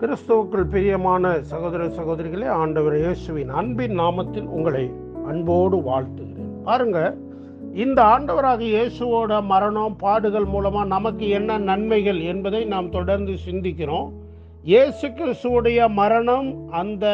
கிறிஸ்துவுக்குள் பிரியமான சகோதர சகோதரிகளே ஆண்டவர் இயேசுவின் அன்பின் நாமத்தில் உங்களை அன்போடு வாழ்த்துகிறேன். பாருங்க இந்த ஆண்டவராக இயேசுவோட மரணம் பாடுகள் மூலமா நமக்கு என்ன நன்மைகள் என்பதை நாம் தொடர்ந்து சிந்திக்கிறோம். இயேசு கிறிஸ்துவோடைய மரணம் அந்த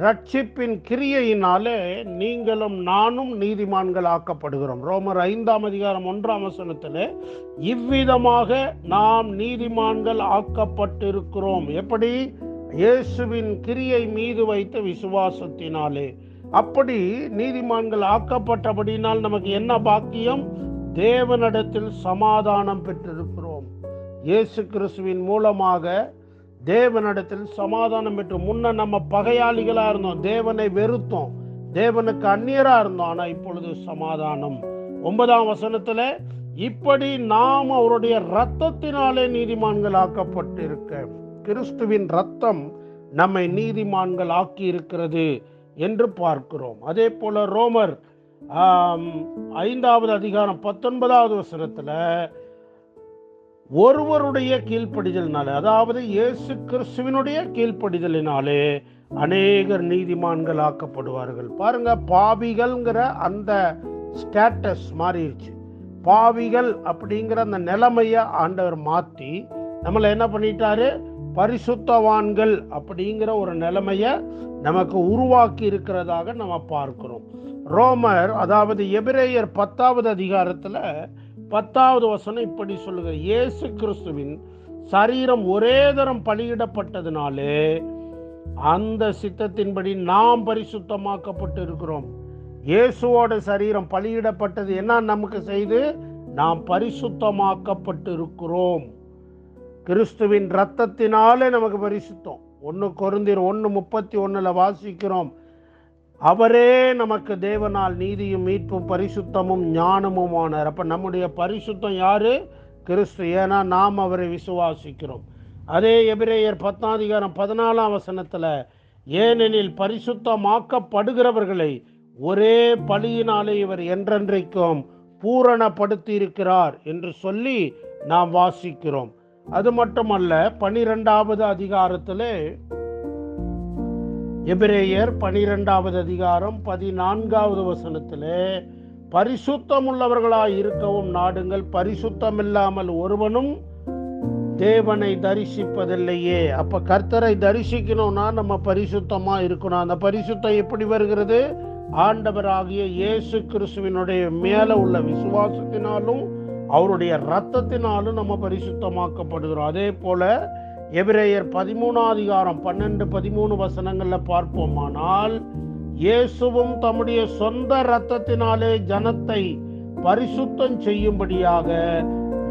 ரட்சிப்பின் கிரியையினாலே நீங்களும் நானும் நீதிமான்கள் ஆக்கப்படுகிறோம் ரோமர் ஐந்தாம் அதிகாரம் ஒன்றாம் வசனத்தில் இவ்விதமாக நாம் நீதிமான்கள் ஆக்கப்பட்டிருக்கிறோம். எப்படி? இயேசுவின் கிரியை மீது வைத்த விசுவாசத்தினாலே. அப்படி நீதிமான்கள் ஆக்கப்பட்டபடினால் நமக்கு என்ன பாக்கியம்? தேவனிடத்தில் சமாதானம் பெற்றிருக்கிறோம். இயேசு கிறிஸ்துவின் மூலமாக தேவனிடத்தில் சமாதானம் பெற்று முன்ன நம்ம பகையாளிகளாக இருந்தோம். தேவனை வெறுத்தோம். தேவனுக்கு அந்நியராக இருந்தோம். ஆனால் இப்பொழுது சமாதானம். ஒன்பதாம் வசனத்தில் இப்படி நாம் அவருடைய ரத்தத்தினாலே நீதிமான்கள் ஆக்கப்பட்டிருக்க கிறிஸ்துவின் ரத்தம் நம்மை நீதிமான்கள் ஆக்கி இருக்கிறது என்று பார்க்கிறோம். அதே போல ரோமர் ஐந்தாவது அதிகாரம் பத்தொன்பதாவது வசனத்தில் ஒருவருடைய கீழ்ப்படிதலினாலே அதாவது இயேசு கிறிஸ்துவினுடைய கீழ்ப்படிதலினாலே அநேகர் நீதிமான்கள் ஆக்கப்படுவார்கள் பாருங்க பாவிகள்ங்கிற அந்த ஸ்டேட்டஸ் மாறிடுச்சு. பாவிகள் அப்படிங்கிற அந்த நிலைமையை ஆண்டவர் மாற்றி நம்மளை என்ன பண்ணிட்டாரு? பரிசுத்தவான்கள் அப்படிங்கிற ஒரு நிலைமையை நமக்கு உருவாக்கி இருக்கிறதாக நம்ம பார்க்கிறோம். ரோமர் அதாவது எபிரேயர் பத்தாவது அதிகாரத்தில் பத்தாவது வசனம் இப்படி சொல்லுங்க இயேசு கிறிஸ்துவின் சரீரம் ஒரே தரம் பலியிடப்பட்டதினாலே அந்த சித்தத்தின்படி நாம் பரிசுத்தமாக்கப்பட்டு இருக்கிறோம். இயேசுவோட சரீரம் பலியிடப்பட்டது என்ன நமக்கு செய்து? நாம் பரிசுத்தமாக்கப்பட்டு இருக்கிறோம். கிறிஸ்துவின் ரத்தத்தினாலே நமக்கு பரிசுத்தம். ஒன்று கொருந்திர் ஒன்று முப்பத்தி ஒன்றில் வாசிக்கிறோம். அவரே நமக்கு தேவனால் நீதியும் மீட்பும் பரிசுத்தமும் ஞானமுமானார். அப்போ நம்முடைய பரிசுத்தம் யாரு? கிறிஸ்து. ஏன்னா நாம் அவரை விசுவாசிக்கிறோம். அதே எபிரேயர் பத்தாம் அதிகாரம் பதினாலாம் வசனத்தில் ஏனெனில் பரிசுத்தமாக்கப்படுகிறவர்களை ஒரே பலியினாலே இவர் என்றென்றைக்கும் பூரணப்படுத்தியிருக்கிறார் என்று சொல்லி நாம் வாசிக்கிறோம். அது மட்டுமல்ல பனிரெண்டாவது அதிகாரத்திலே எபிரேயர் பனிரெண்டாவது அதிகாரம் பதினான்காவது வசனத்திலே பரிசுத்தம் உள்ளவர்களாய் இருக்கவும் நாடுங்கள் பரிசுத்தம் இல்லாமல் ஒருவனும் தேவனை தரிசிப்பதில்லையே. அப்ப கர்த்தரை தரிசிக்கணும்னா நம்ம பரிசுத்தமா இருக்கணும். அந்த பரிசுத்தம் எப்படி வருகிறது? ஆண்டவராகிய இயேசு கிறிஸ்துவினுடைய மேல உள்ள விசுவாசத்தினாலும் அவருடைய ரத்தத்தினாலும் நம்ம பரிசுத்தமாக்கப்படுகிறோம். அதே போல எபிரேயர் பதிமூணாம் அதிகாரம் பன்னெண்டு பதிமூணு வசனங்களில் பார்ப்போமானால் இயேசுவும் தம்முடைய சொந்த இரத்தத்தினாலே ஜனத்தை பரிசுத்தம் செய்யும்படியாக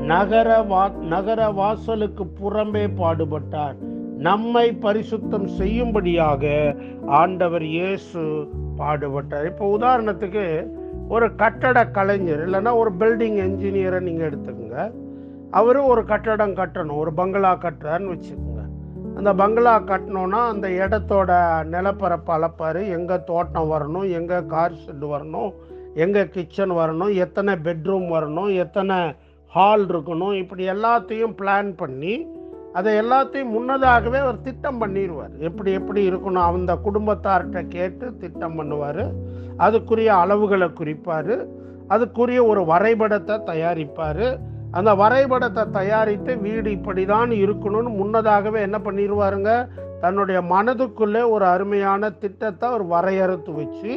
நகர வா நகர வாசலுக்கு புறம்பே பாடுபட்டார். நம்மை பரிசுத்தம் செய்யும்படியாக ஆண்டவர் இயேசு பாடுபட்டார். இப்போ உதாரணத்துக்கு ஒரு கட்டட கலைஞர் இல்லைன்னா ஒரு பில்டிங் என்ஜினியரை நீங்கள் எடுத்துக்கோங்க. அவரும் ஒரு கட்டடம் கட்டணும் ஒரு பங்களா கட்டுறாருன்னு வச்சுக்கோங்க. அந்த பங்களா கட்டணும்னா அந்த இடத்தோட நிலப்பரப்பு அளப்பார். எங்கே தோட்டம் வரணும் எங்கே கார் ஷெட்டு வரணும் எங்கே கிச்சன் வரணும் எத்தனை பெட்ரூம் வரணும் எத்தனை ஹால் இருக்கணும். இப்படி எல்லாத்தையும் பிளான் பண்ணி அதை எல்லாத்தையும் முன்னதாகவே அவர் திட்டம் பண்ணிடுவார் எப்படி எப்படி இருக்கணும் அந்த குடும்பத்தார்கிட்ட கேட்டு திட்டம் பண்ணுவார். அதுக்குரிய அளவுகளை குறிப்பார். அதுக்குரிய ஒரு வரைபடத்தை தயாரிப்பார். அந்த வரைபடத்தை தயாரித்து வீடு இப்படி தான் இருக்கணும்னு முன்னதாகவே என்ன பண்ணிடுவாருங்க தன்னுடைய மனதுக்குள்ளே ஒரு அருமையான திட்டத்தை அவர் வரையறுத்து வச்சு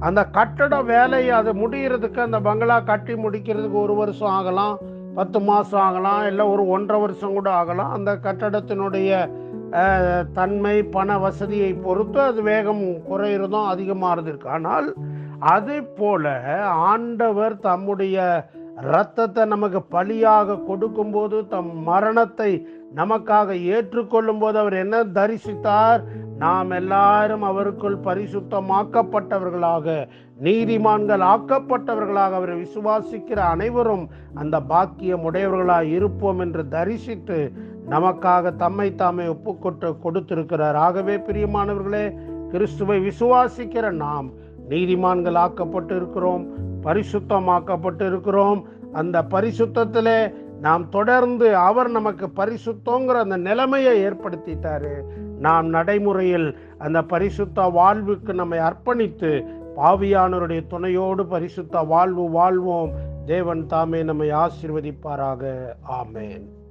அந்த கட்டட வேலையை அதை முடிகிறதுக்கு அந்த பங்களா கட்டி முடிக்கிறதுக்கு ஒரு வருஷம் ஆகலாம் பத்து மாதம் ஆகலாம் இல்லை ஒரு ஒன்றரை வருஷம் கூட ஆகலாம். அந்த கட்டடத்தினுடைய தன்மை பண வசதியை பொறுத்து அது வேகம் குறையிறதும் அதிகமாகிறது இருக்கு ஆனால் அதே போல ஆண்டவர் தம்முடைய இரத்தத்தை நமக்கு பலியாக கொடுக்கும்போது தம் மரணத்தை நமக்காக ஏற்றுக்கொள்ளும் போது அவர் என்ன தரிசித்தார்? நாம் எல்லாரும் அவருக்குள் பரிசுத்தமாக்கப்பட்டவர்களாக நீதிமான்கள் ஆக்கப்பட்டவர்களாக அவரை விசுவாசிக்கிற அனைவரும் அந்த பாக்கியம் உடையவர்களாக இருப்போம் என்று தரிசித்து நமக்காக தம்மை தாமே ஒப்புக்கொட்டு கொடுத்திருக்கிறார். ஆகவே பிரியமானவர்களே கிறிஸ்துவை விசுவாசிக்கிற நாம் நீதிமான்கள் ஆக்கப்பட்டு இருக்கிறோம் பரிசுத்தமாக்கப்பட்டு இருக்கிறோம் அந்த பரிசுத்தத்தில் நாம் தொடர்ந்து அவர் நமக்கு பரிசுத்தங்கிற அந்த நிலைமையை ஏற்படுத்திட்டாரு. நாம் நடைமுறையில் அந்த பரிசுத்த வாழ்வுக்கு நம்மை அர்ப்பணித்து பாவியானவருடைய துணையோடு பரிசுத்த வாழ்வு வாழ்வோம். தேவன் தாமே நம்மை ஆசீர்வதிப்பாராக. ஆமேன்.